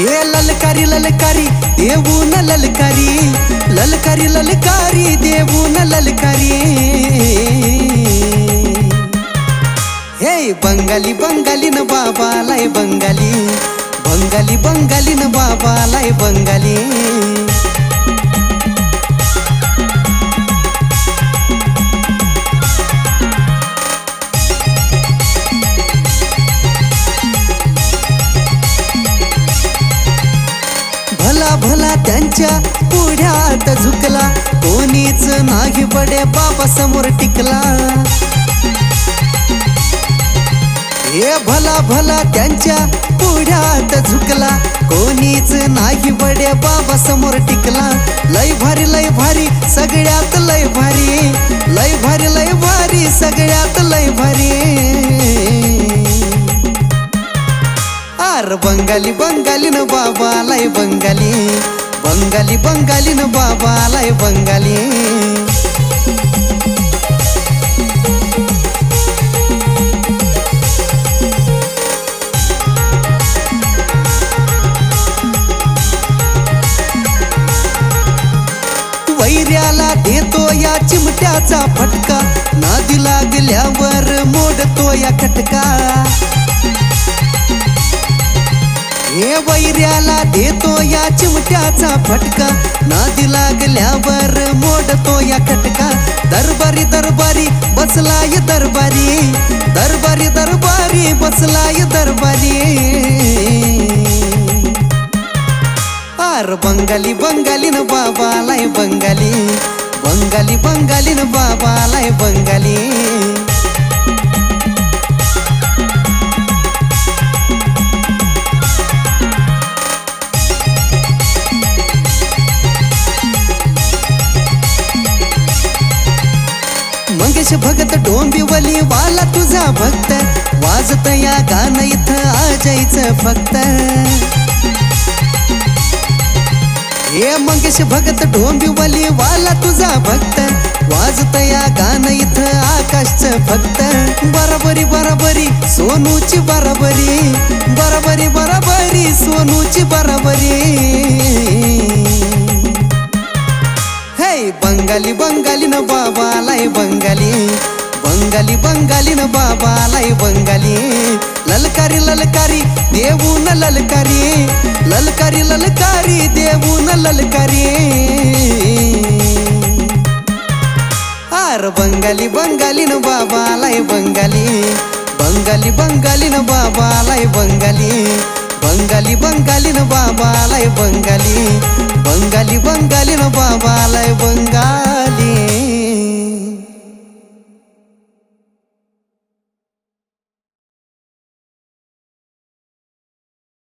हे ललकारी ललकारी देऊन ललकारी ललकारी ललकारी देऊन ललकारी. हे बंगाली बंगाली न बाबालाय बंगाली. बंगाली बंगाली न बाबालाय बंगाली. त्यांच्या पुढ्यात झुकला. कोणीच मागे पडे बाबा समोर टिकला. हे भला भला त्यांच्या पुढ्यात झुकला. कोणीच नाही बडे बाबा समोर टिकला. लय भारी लय भारी सगळ्यात लय भारी. लय भारी लय भारी सगळ्यात लय भारी. आर बंगाली बंगाली न बाबालाय बंगाली. बंगाली बंगाली न बाबालाय बंगाली. वैऱ्याला देतो या चिमट्याचा फटका. नादी लागल्यावर मोडतो या खटका. हे वैऱ्याला देतो या चिमट्याचा फटका. नादी लागल्यावर मोडतो या खटका. दरबारी दरबारी बसलाय दरबारी. दरबारी दरबारी बसलाय दरबारी. आर बंगाली बंगाली न बाबालाय बंगाली. बंगाली बंगाली न बाबालाय बंगाली. मंगेश भगत डोंबिवली वाला तुझा भक्त. वाजत या गाणं इथं आजायचं फक्त. हे मंगेश भगत डोंबिवली वाला तुझा भक्त. वाजत या गाणं इथं आकाशचं फक्त. बराबरी बराबरी सोनूची बराबरी. बराबरी बराबरी सोनूची बराबरी. बंगाली बंगाली न बाबालाय बंगाली. बंगाली बंगाली न बाबालाय बंगाली. ललकारी ललकारी देऊन ललकारी. ललकारी ललकारी देऊन ललकारी. आर बंगाली बंगाली न बाबालाय बंगाली. बंगाली बंगाली न बाबालाय बंगाली. बंगाली बंगाली न बाबालाय बंगाली बंगाली बंगाली न बाबालाय बंगाली.